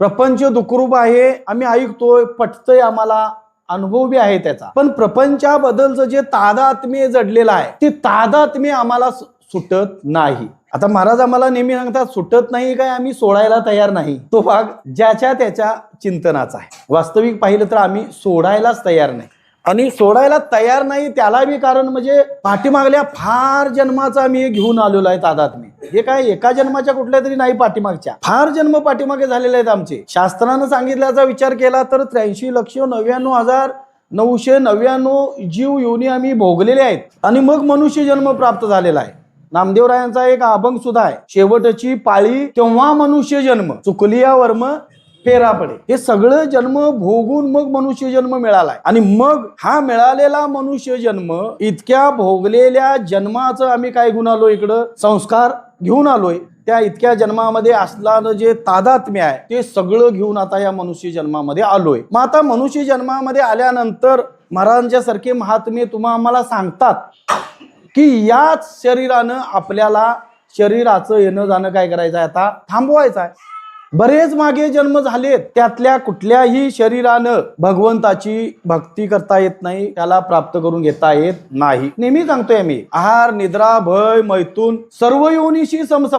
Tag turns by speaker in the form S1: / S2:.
S1: प्रपंच दुखरूप आहे आम्ही ऐकतोय पटतय आम्हाला अनुभव बी आहे त्याचा. पण प्रपंचाबद्दलचं जे तादात्म्य जडलेलं आहे ते तादात्म्य आम्हाला सुटत नाही. आता महाराज आम्हाला नेहमी सांगतात सुटत नाही काय आम्ही सोडायला तयार नाही. तो भाग ज्याच्या त्याच्या चिंतनाचा आहे. वास्तविक पाहिलं तर आम्ही सोडायलाच तयार नाही. आणि सोडायला तयार नाही त्याला बी कारण म्हणजे पाठीमागल्या फार जन्माचा आम्ही घेऊन आलेलो आहे तादात्म्य. हे काय एका जन्माच्या कुठल्या तरी नाही पाठीमागच्या. फार जन्म पाठीमागे झालेले आहेत आमचे. शास्त्रानं सांगितल्याचा विचार केला तर त्र्याऐंशी लक्ष नव्याण्णव हजार नऊशे नव्याण्णव जीव योनी आम्ही भोगलेले आहेत. आणि मग मनुष्य जन्म प्राप्त झालेला आहे. नामदेवरायांचा एक अभंग सुद्धा आहे. शेवटची पाळी तेव्हा मनुष्य जन्म चुकलिया वर्म फेरापडे हे सगळं जन्म भोगून मग मनुष्य जन्म मिळालाय. आणि मग हा मिळालेला मनुष्य जन्म इतक्या भोगलेल्या जन्माचं आम्ही काय गुण आलो इकडं? संस्कार घेऊन आलोय. त्या इतक्या जन्मामध्ये असणारं जे तादात्म्य आहे ते सगळं घेऊन आता या मनुष्य जन्मामध्ये आलोय. मग आता मनुष्य जन्मामध्ये आल्यानंतर महाराजांच्या सारखे महात्मे तुम्हा आम्हाला सांगतात की याच शरीरानं आपल्याला शरीराचं येणं जाणं काय करायचं आहे आता? थांबवायचं आहे बरेच मागे जन्म झालेत. त्यातल्या कुठल्याही शरीरानं भगवंताची भक्ती करता येत नाही त्याला प्राप्त करून घेता येत नाही. नेहमी सांगतोय मी आहार निद्रा भय मैथून सर्व योनीशी समसम